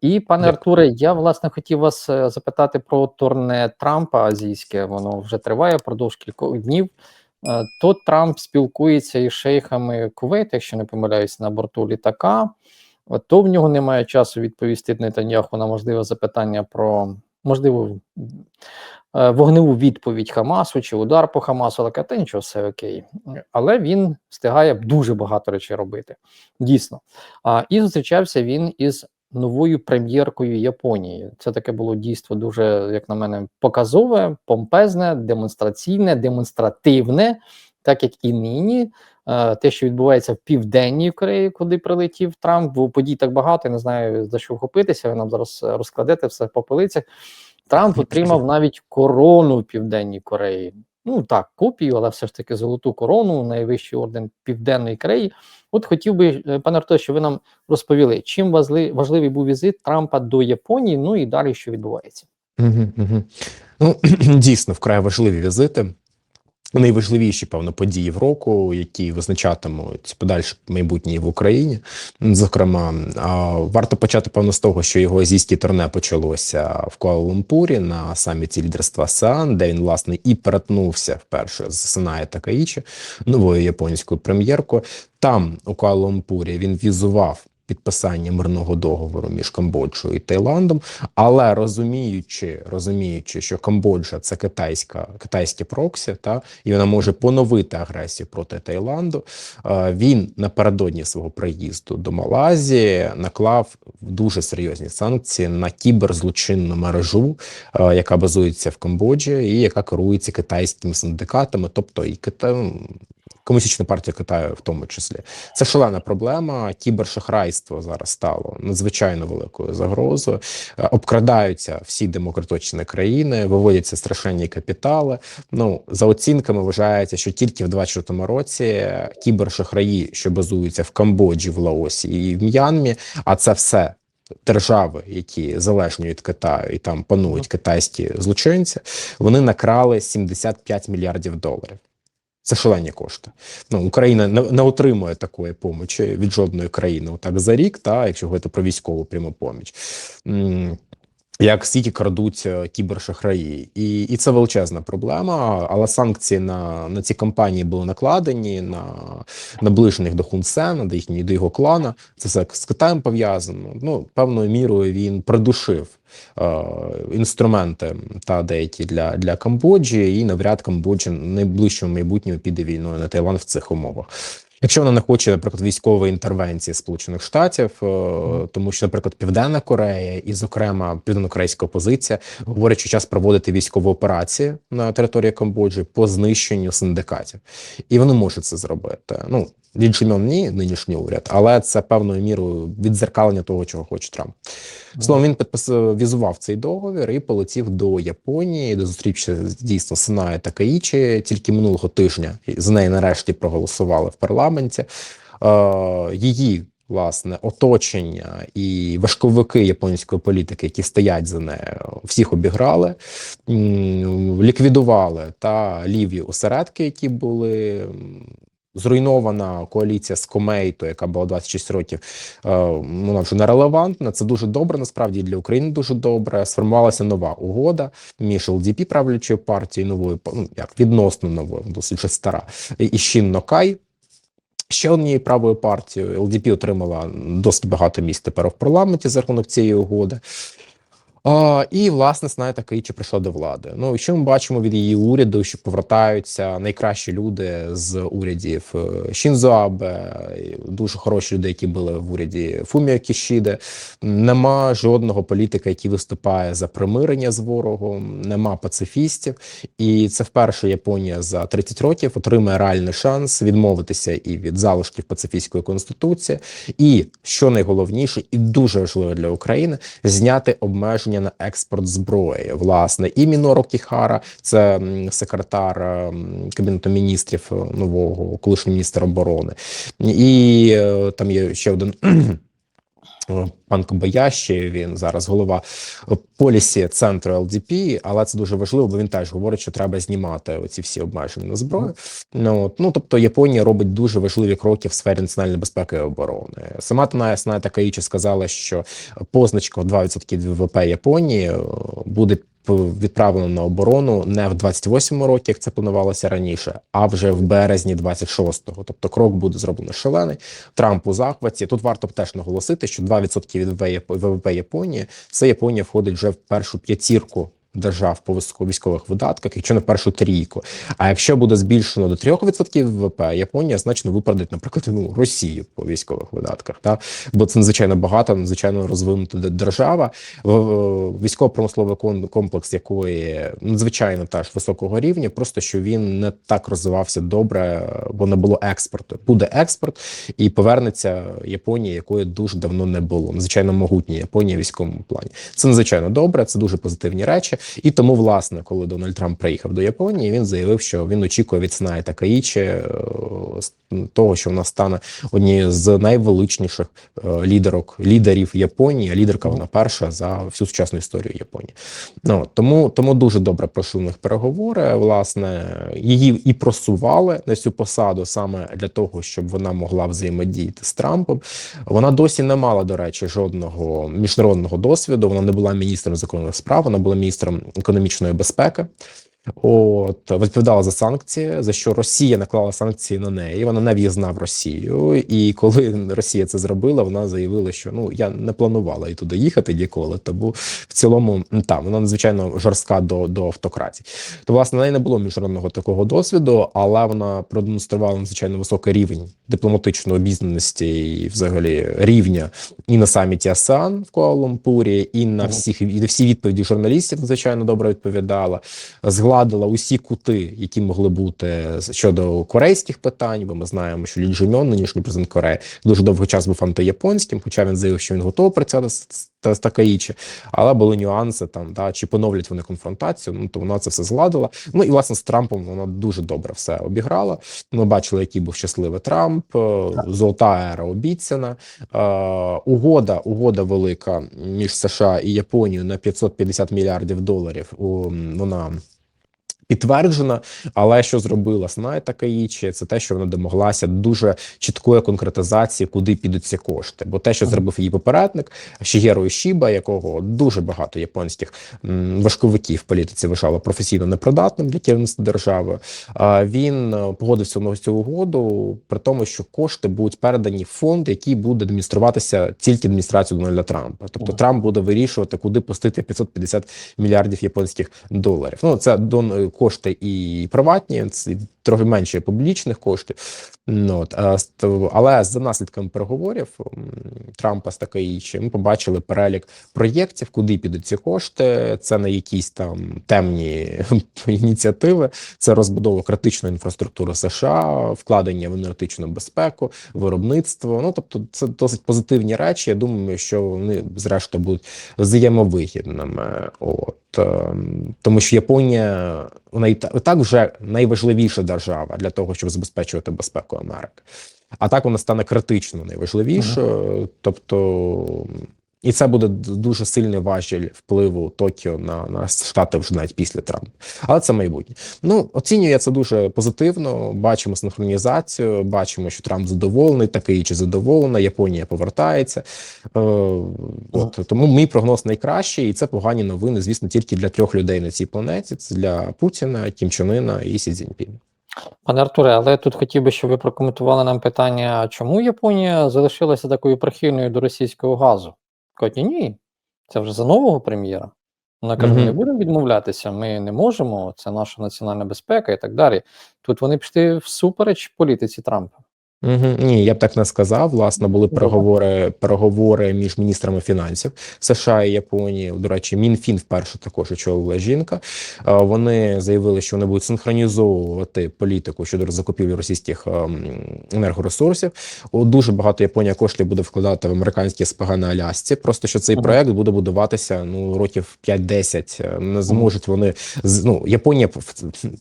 І, пане Дякую. Артуре, я власне хотів вас е, запитати про турне Трампа азійське. Воно вже триває впродовж кількох днів. Е, То Трамп спілкується із шейхами Кувейта, якщо не помиляюсь, на борту літака. То в нього немає часу відповісти Нетаньяху на можливе запитання про можливу е, вогневу відповідь Хамасу чи удар по Хамасу, але та нічого, все окей. Але він встигає дуже багато речей робити. Дійсно. І зустрічався він із новою прем'єркою Японії. Це таке було дійство дуже, як на мене, показове, помпезне, демонстраційне, демонстративне, так як і нині. Е, Те, що відбувається в південній Кореї, куди прилетів Трамп, бо подій так багато, я не знаю за що вхопитися. Ви нам зараз розкладете все по полицях. Трамп отримав навіть корону в Південній Кореї. Ну так, копію, але все ж таки золоту корону, найвищий орден Південної Кореї. От хотів би, е, пане Арто, що ви нам розповіли, чим важли- важливий був візит Трампа до Японії, ну і далі що відбувається. Ну, дійсно, вкрай важливі візити. Найважливіші, певно, події в року, які визначатимуть подальше майбутнє в Україні. Зокрема, варто почати певно з того, що його азійське турне почалося в Куала-Лумпурі на саміті лідерства САН, де він власне і перетнувся вперше з Синає Такаїчі, новою японською прем'єркою. Там у Куала-Лумпурі він візував підписання мирного договору між Камбоджою і Таїландом. Але розуміючи, розуміючи, що Камбоджа це китайська китайське проксі, та і вона може поновити агресію проти Таїланду. е, Він напередодні свого приїзду до Малайзії наклав дуже серйозні санкції на кіберзлочинну мережу, е, яка базується в Камбоджі, і яка керується китайськими синдикатами, тобто і Китай. Комуністична партія Китаю, в тому числі, це шалена проблема. Кібершахрайство зараз стало надзвичайно великою загрозою. Е, Обкрадаються всі демократичні країни, виводяться страшенні капітали. Ну за оцінками вважається, що тільки в 2024 році кібершахраї, що базуються в Камбоджі, в Лаосі і в М'янмі, а це все. Держави, які залежні від Китаю, і там панують китайські злочинці, вони накрали 75 мільярдів доларів. Це шалені кошти. Ну, Україна не, отримує такої помочі від жодної країни отак за рік, та якщо говорити про військову пряму поміч. Як стільки крадуть е, кібершахраї, і і це величезна проблема. Але санкції на на ці компанії були накладені на наближених до Хунсена, до їхнього до його клана. Це все з Китаєм пов'язано. Ну певною мірою він придушив е, інструменти та деякі для, для Камбоджі, і навряд Камбоджа в найближчому майбутньому піде війною на Таїланд в цих умовах. Якщо вона не хоче, наприклад, військової інтервенції Сполучених Штатів, е, тому що, наприклад, Південна Корея і, зокрема, південнокорейська опозиція говорять, що час проводити військову операцію на території Камбоджі по знищенню синдикатів, і вони можуть це зробити. Ну Лі Чжемьон ні, нинішній уряд, але це певною мірою віддзеркалення того, чого хоче Трамп. Словом, він підписав візував цей договір і полетів до Японії, де зустрівся дійсно Синає Такаїчі. Тільки минулого тижня за неї нарешті проголосували в парламенті. Е, її власне оточення і важковики японської політики, які стоять за нею, всіх обіграли, ліквідували та ліві осередки, які були. Зруйнована коаліція з Комейто, яка була 26 років, е, вона вже нерелевантна. Це дуже добре. Насправді для України дуже добре. Сформувалася нова угода між ЛДП, правлячою партією, новою ну, як відносно новою, досить вже стара, і Шін Нокай. Ще однією правою партією ЛДП отримала досить багато місць тепер в парламенті за рахунок цієї угоди. А, і власне знаєте, Каїчі прийшла до влади. Ну що ми бачимо від її уряду, що повертаються найкращі люди з урядів е, Шінзо Абе, дуже хороші люди, які були в уряді Фуміо Кішіде. Нема жодного політика, який виступає за примирення з ворогом, нема пацифістів, і це вперше Японія за 30 років отримає реальний шанс відмовитися і від залишків пацифістської конституції, і що найголовніше, і дуже важливо для України зняти обмеження на експорт зброї. Власне, і Міноро Кіхара, це секретар кабінету міністрів е, нового, колишній міністр оборони, і е, там є ще один. Пан Кобаящі, він зараз голова полісі центру ЛДП, але це дуже важливо, бо він теж говорить, що треба знімати оці всі обмеження на зброю. Ну, от, ну тобто Японія робить дуже важливі кроки в сфері національної безпеки і оборони. Сама Тана Сна Такаїчі сказала, що позначка 2% від ВВП Японії е, буде відправлено на оборону не в 28-му році, як це планувалося раніше, а вже в березні 26-го. Тобто крок буде зроблено шалений. Трамп у захваті. Тут варто б теж наголосити, що 2% від ВВП Японії це Японія входить вже в першу п'ятірку. Держав по військових видатках, якщо не першу трійку. А якщо буде збільшено до 3% ВВП, Японія значно виправдить, наприклад, ну Росію по військових видатках. Та бо це надзвичайно багато, надзвичайно розвинута держава, військово-промисловий комплекс якої надзвичайно теж високого рівня, просто що він не так розвивався добре, бо не було експорту. Буде експорт і повернеться Японія, якої дуже давно не було. Надзвичайно могутня Японія в військовому плані. Це надзвичайно добре, це дуже позитивні речі. І тому, власне, коли Дональд Трамп приїхав до Японії, він заявив, що він очікує від Снаї Такаїчі е, з того, що вона стане однією з найвеличніших е, лідерок лідерів Японії. А лідерка вона перша за всю сучасну історію Японії. Ну тому тому дуже добре пройшли у них переговори. Власне, її і просували на цю посаду саме для того, щоб вона могла взаємодіяти з Трампом. Вона досі не мала, до речі, жодного міжнародного досвіду. Вона не була міністром закордонних справ, вона була міністром економічної безпеки. От відповідала за санкції, за що Росія наклала санкції на неї. Вона не в'їзна в Росію. І коли Росія це зробила, вона заявила, що ну я не планувала і туди їхати ніколи. Тому в цілому там вона надзвичайно жорстка до, до автократії. То власне в неї не було міжнародного такого досвіду, але вона продемонструвала надзвичайно високий рівень дипломатичної обізнаності і взагалі рівня і на саміті АСЕАН в Куала-Лумпурі, і на всіх і всі відповіді журналістів надзвичайно добре відповідала згладила усі кути, які могли бути щодо корейських питань. Бо ми знаємо, що Лі Джуньон, нинішній президент Кореї, дуже довгий час був антияпонським, хоча він заявив, що він готовий працювати з, з, з Такаїчі, але були нюанси там, да, чи поновлять вони конфронтацію. Ну то вона це все згладила. Ну і власне з Трампом вона дуже добре все обіграла. Ми бачили, який був щасливий Трамп, е, золота ера обіцяна. Е, угода, угода велика між США і Японією на 550 мільярдів доларів. У, вона підтверджена, але що зробила Снай Такаїчі, це те, що вона домоглася дуже чіткої конкретизації, куди підуть ці кошти. Бо те, що зробив її попередник Шігеро Ішіба, якого дуже багато японських важковиків в політиці вважало професійно непридатним для керівництва держави. Він е, погодився на цю угоду, при тому, що кошти будуть передані в фонд, який буде адмініструватися тільки адміністрацією Дональда Трампа. Тобто Трамп буде вирішувати, куди пустити 550 мільярдів японських доларів. Ну це дон кошти і приватні, трохи менше публічних коштів. Ну, от, але за наслідками переговорів Трампа з Такаїчі ми побачили перелік проєктів, куди підуть ці кошти. Це не якісь там темні ініціативи, це розбудова критичної інфраструктури США, вкладення в енергетичну безпеку, виробництво. Ну тобто, це досить позитивні речі. Я думаю, що вони зрештою будуть взаємовигідними. От ем, тому, що Японія вона і так вже найважливіша держава для того, щоб забезпечувати безпеку Америки. А так вона стане критично найважливішою. Тобто, і це буде дуже сильний важіль впливу Токіо на, на штати вже навіть після Трампа. Але це майбутнє. Ну оцінюю я це дуже позитивно. Бачимо синхронізацію, бачимо, що Трамп задоволений, такий чи задоволена. Японія повертається. Е, от тому мій прогноз найкращий, і це погані новини, звісно, тільки для трьох людей на цій планеті: це для Путіна, Кім Чен і Сі Цзіньпіна. Пане Артуре, але тут хотів би, щоб ви прокоментували нам питання, чому Японія залишилася такою прихильною до російського газу? Кажуть, ні, це вже за нового прем'єра. Вона каже: ми не будемо відмовлятися, ми не можемо, це наша національна безпека і так далі. Тут вони пішли всупереч політиці Трампа. Угу. Ні, я б так не сказав. Власне, були переговори переговори між міністрами фінансів США і Японії. До речі, Мінфін вперше також очолила жінка. Е, Вони заявили, що вони будуть синхронізовувати політику щодо закупівлі російських ем, енергоресурсів. О, Дуже багато Японія коштів буде вкладати в американські СПГ на Алясці. Просто що цей проект буде будуватися ну років 5-10. Е, Не зможуть вони ну Японія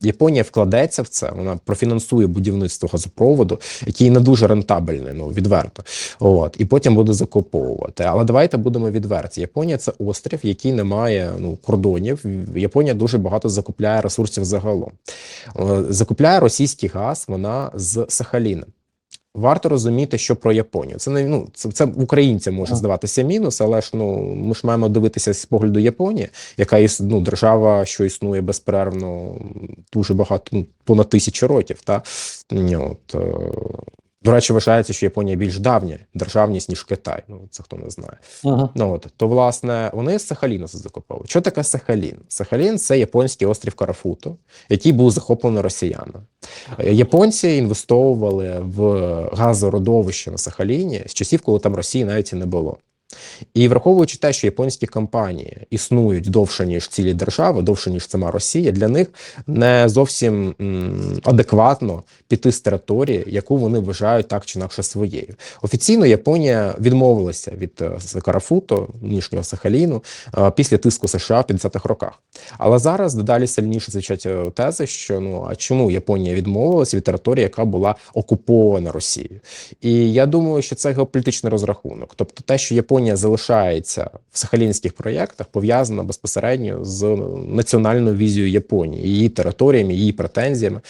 Японія вкладеться в це. Вона профінансує будівництво газопроводу, який який не дуже рентабельний, ну відверто. От і потім буде закуповувати. Але давайте будемо відверті. Японія це острів, який не має ну кордонів. Японія дуже багато закупляє ресурсів загалом. Е, Закупляє російський газ вона з Сахаліна. Варто розуміти, що про Японію. Це не ну це, це українцям може здаватися мінус, але ж ну ми ж маємо дивитися з погляду Японії, яка іс, ну, держава, що існує безперервно дуже багато, ну, понад тисячу років. Та ні. от, е, до речі, вважається, що Японія більш давня державність ніж Китай. Ну це хто не знає. Ага. Ну от то власне вони з Сахаліна закуповують. Що таке Сахалін? Сахалін це японський острів Карафуту, який був захоплений росіянами. Е, Японці інвестовували в газородовище на Сахаліні з часів, коли там Росії навіть і не було. І враховуючи те, що японські компанії існують довше ніж цілі держави, довше ніж сама Росія, для них не зовсім адекватно піти з території, яку вони вважають так чи інакше своєю. Офіційно Японія відмовилася від е, Карафуто, нинішнього Сахаліну, е, після тиску США в 50-х роках. Але зараз дедалі сильніше звучать е, тези, що ну а чому Японія відмовилася від території, яка була окупована Росією? І я думаю, що це геополітичний розрахунок. Тобто, те, що Японія залишається в сахалінських проєктах, пов'язано безпосередньо з національною візією Японії, її територіями, її претензіями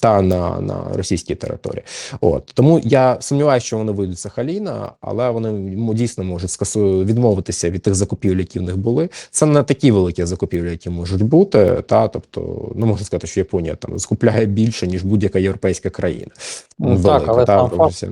та на, на російській території. От тому я сумніваюся, що вони вийдуть з Сахаліна, але вони дійсно можуть скасу відмовитися від тих закупівель, які в них були. Це не такі великі закупівлі, які можуть бути. Та тобто, не можна сказати, що Японія там закупляє більше ніж будь-яка європейська країна. Ну, так, але та, сам факт.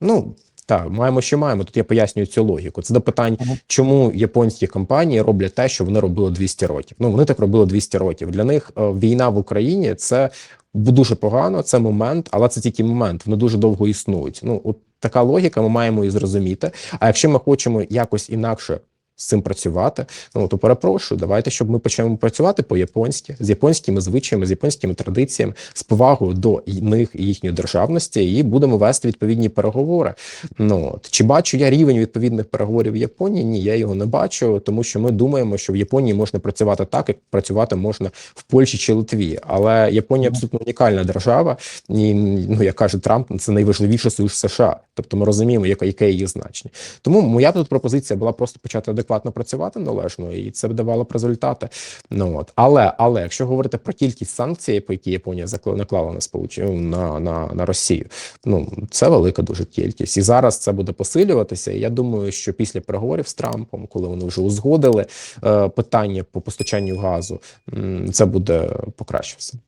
Ну так, маємо, що маємо. Тут я пояснюю цю логіку. Це до питань, Мгм. чому японські компанії роблять те, що вони робили 200 років. Ну вони так робили 200 років. Для них е, війна в Україні це дуже погано. Це момент, але це тільки момент. Вони дуже довго існують. Ну от така логіка. Ми маємо її зрозуміти. А якщо ми хочемо якось інакше. З цим працювати, ну то перепрошую, давайте, щоб ми почнемо працювати по-японськи з японськими звичаями, з японськими традиціями, з повагою до них і їхньої державності, і будемо вести відповідні переговори. Ну от. чи бачу я рівень відповідних переговорів в Японії? Ні, я його не бачу, тому що ми думаємо, що в Японії можна працювати так, як працювати можна в Польщі чи Литві. Але Японія абсолютно унікальна держава, і ну як каже Трамп, це найважливіше союз США. Тобто ми розуміємо, яке, її значення. Тому моя тут пропозиція була просто почати адекватно працювати належно, і це б давало б результати. Ну от але але якщо говорити про кількість санкцій, по які Японія наклала на сполучення на, на, на Росію, ну це велика дуже кількість, і зараз це буде посилюватися. І я думаю, що після переговорів з Трампом, коли вони вже узгодили е, питання по постачанню газу, це буде покращуватися.